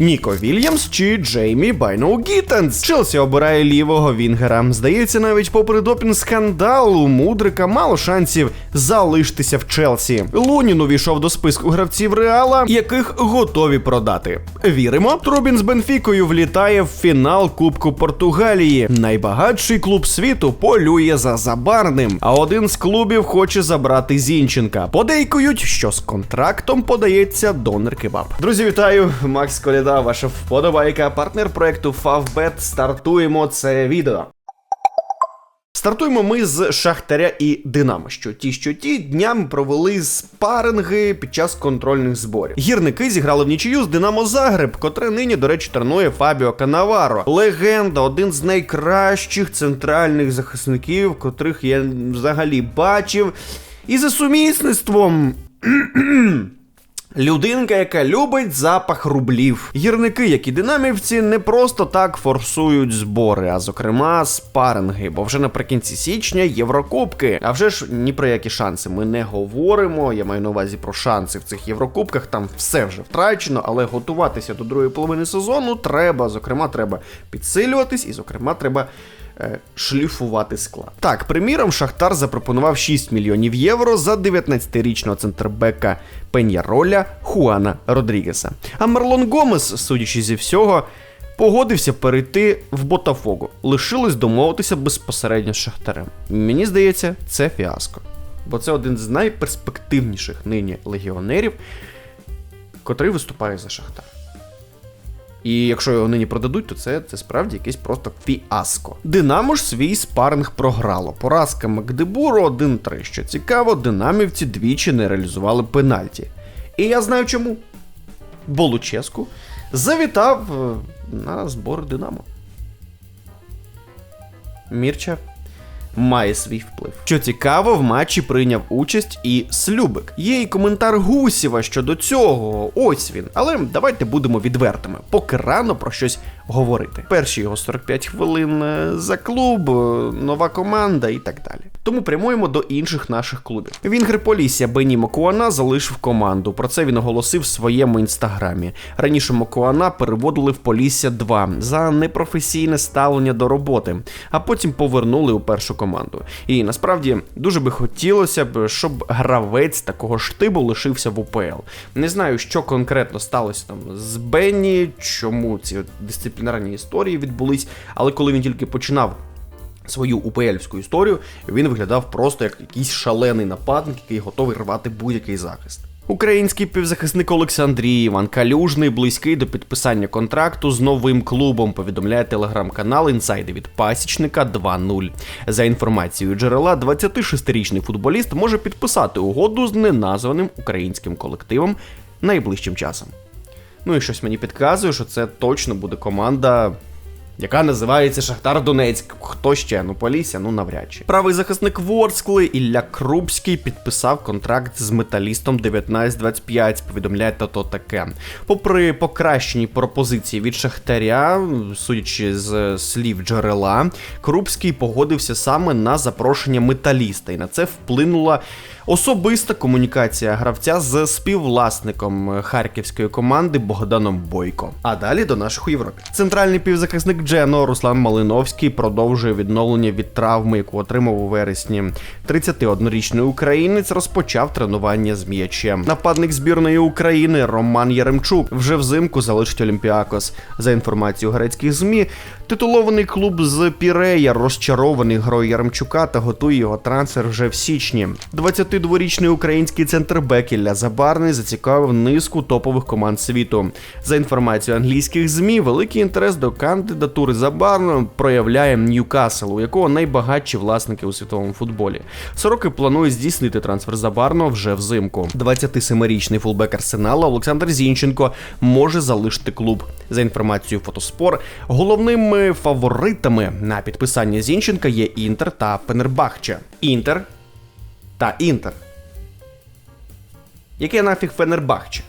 Ніко Вільямс чи Джеймі Байноу Гіттенс. Челсі обирає лівого Вінгера. Здається, навіть попри допінг скандал у Мудрика мало шансів залишитися в Челсі. Лунін увійшов до списку гравців Реала, яких готові продати. Віримо, Трубін з Бенфікою влітає в фінал Кубку Португалії. Найбагатший клуб світу полює за забарним. А один з клубів хоче забрати Зінченка. Подейкують, що з контрактом подається донор кебаб. Друзі, вітаю! Макс Коляда, ваша вподобайка, партнер проекту Favbet. Стартуємо це відео. Стартуємо ми з Шахтаря і Динамо. Що ті, що ті днями провели спаринги під час контрольних зборів. Гірники зіграли в нічию з Динамо Загреб, котре нині, до речі, тренує Фабіо Канаваро. Легенда, один з найкращих центральних захисників, котрих я взагалі бачив. І за сумісництвом. Людинка, яка любить запах рублів. Гірники, як і динамівці, не просто так форсують збори, а зокрема спаринги, бо вже наприкінці січня Єврокубки. А вже ж ні про які шанси ми не говоримо. Я маю на увазі про шанси в цих Єврокубках. Там все вже втрачено, але готуватися до другої половини сезону треба. Зокрема, треба підсилюватись, і зокрема, треба. Е, Шліфувати склад. Так, приміром, Шахтар запропонував 6 мільйонів євро за 19-річного центрбека Пеньяроля Хуана Родрігеса. А Марлон Гомес, судячи зі всього, погодився перейти в Ботафого. Лишилось домовитися безпосередньо з Шахтарем. Мені здається, це фіаско. Бо це один з найперспективніших нині легіонерів, котрий виступає за Шахтар. І якщо його нині продадуть, то це, це справді якесь просто фіаско. Динамо ж свій спаринг програло. Поразка Макдебуру 1-3. Що цікаво, динамівці двічі не реалізували пенальті. І я знаю чому. Бо Луческу завітав е, на збори Динамо. Мірча має свій вплив. Що цікаво, в матчі прийняв участь і Слюбик. Є і коментар Гусєва щодо цього. Ось він. Але давайте будемо відвертими, поки рано про щось говорити. Перші його 45 хвилин е, за клуб, е, нова команда і так далі. Тому прямуємо до інших наших клубів. Вінгер Полісся Бені Мокуана залишив команду. Про це він оголосив в своєму інстаграмі. Раніше Мокуана переводили в Полісся 2 за непрофесійне ставлення до роботи, а потім повернули у першу команду. І насправді дуже би хотілося б, щоб гравець такого штибу лишився в УПЛ. Не знаю, що конкретно сталося там з Бенні, чому ці дисциплінарні історії відбулись, але коли він тільки починав свою УПЛівську історію, він виглядав просто як якийсь шалений нападник, який готовий рвати будь-який захист. Український півзахисник Олександрій Іван Калюжний близький до підписання контракту з новим клубом. Повідомляє телеграм-канал Інсайди від Пасічника 2.0. За інформацією джерела, 26-річний футболіст може підписати угоду з неназваним українським колективом найближчим часом. Ну і щось мені підказує, що це точно буде команда яка називається Шахтар Донецьк. Хто ще? Ну Полісся, ну навряд чи. Правий захисник Ворскли Ілля Крупський підписав контракт з металістом 1925, повідомляє тато таке. Попри покращені пропозиції від Шахтаря, судячи з слів джерела, Крупський погодився саме на запрошення металіста, і на це вплинула. Особиста комунікація гравця з співвласником харківської команди Богданом Бойко. А далі до наших у Європі. Центральний півзахисник Джено Руслан Малиновський продовжує відновлення від травми, яку отримав у вересні. 31-річний українець розпочав тренування з м'ячем. Нападник збірної України Роман Яремчук вже взимку залишить Олімпіакос. За інформацією грецьких змі, титулований клуб з Пірея розчарований грою Яремчука та готує його трансфер вже в січні. 22-річний український центрбек Ілля Забарний зацікавив низку топових команд світу. За інформацією англійських змі, великий інтерес до кандидатури Забарного проявляє Ньюкасл, у якого найбагатші власники у світовому футболі. Сороки планує здійснити трансфер Забарного вже взимку. 27-річний фулбек Арсенала Олександр Зінченко може залишити клуб. За інформацією Фотоспор, головними фаворитами на підписання Зінченка є Інтер та Пенербахче. Інтер та Інтер. Яке нафіг Фенербахче?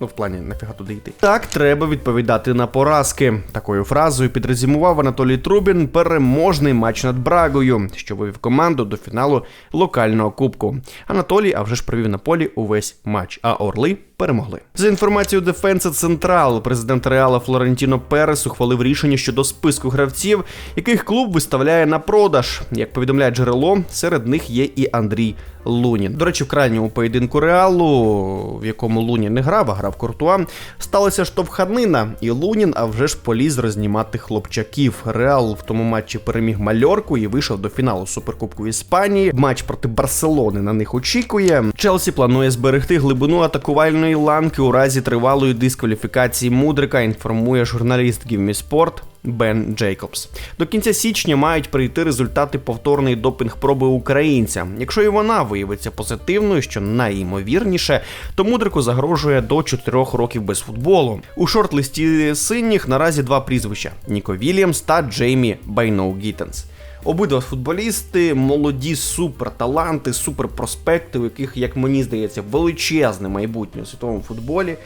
Ну, в плані нафіга туди йти. Так, треба відповідати на поразки. Такою фразою підрезюмував Анатолій Трубін переможний матч над Брагою, що вивів команду до фіналу локального кубку. Анатолій, а вже ж провів на полі увесь матч. А Орли перемогли. За інформацією Дефенса Централ, президент Реала Флорентіно Перес ухвалив рішення щодо списку гравців, яких клуб виставляє на продаж. Як повідомляє джерело, серед них є і Андрій Лунін. До речі, в крайньому поєдинку Реалу, в якому Лунін не грав, а грав Куртуа, сталася штовханина, і Лунін, а вже ж поліз рознімати хлопчаків. Реал в тому матчі переміг Мальорку і вийшов до фіналу Суперкубку Іспанії. Матч проти Барселони на них очікує. Челсі планує зберегти глибину атакувальної ланки у разі тривалої дискваліфікації Мудрика. Інформує журналіст Sport Бен Джейкобс. До кінця січня мають прийти результати повторної допінг-проби українця. Якщо і вона виявиться позитивною, що найімовірніше, то мудрику загрожує до 4 років без футболу. У шорт-листі синіх наразі два прізвища: Ніко Вільямс та Джеймі Байноу Гіттенс. Обидва футболісти молоді суперталанти, суперпроспекти, у яких, як мені здається, величезне майбутнє у світовому футболі.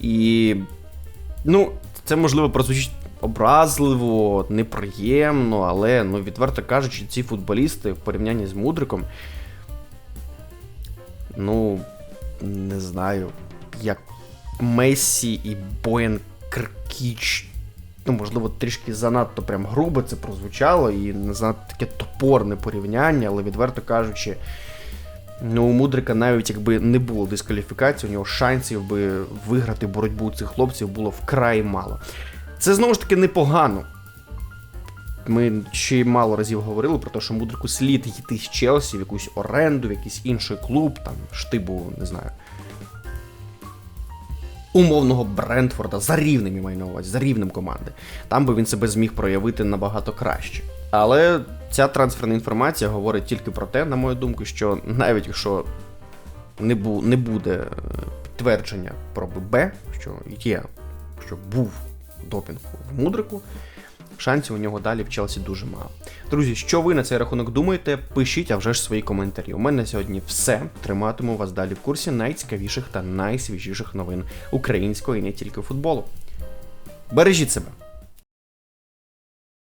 І ну, це можливо прозвучить образливо, неприємно, але ну, відверто кажучи, ці футболісти в порівнянні з Мудриком. Ну, не знаю, як Месі і Боян Кркіч. Ну, можливо, трішки занадто прям грубо це прозвучало, і занадто таке топорне порівняння, але відверто кажучи, ну, у Мудрика навіть якби не було дискваліфікації, у нього шансів би виграти боротьбу цих хлопців було вкрай мало. Це знову ж таки непогано. Ми ще мало разів говорили про те, що Мудрику слід йти з Челсі в якусь оренду, в якийсь інший клуб, там, штибу, не знаю. Умовного Брентфорда за рівнем я маю на увазі, за рівнем команди. Там би він себе зміг проявити набагато краще. Але ця трансферна інформація говорить тільки про те, на мою думку, що навіть якщо не, бу, не буде е, підтвердження про ББ, що є, що був допінг в Мудрику, шансів у нього далі в Челсі дуже мало. Друзі, що ви на цей рахунок думаєте? Пишіть, а вже ж свої коментарі. У мене на сьогодні все. Триматиму вас далі в курсі найцікавіших та найсвіжіших новин українського і не тільки футболу. Бережіть себе!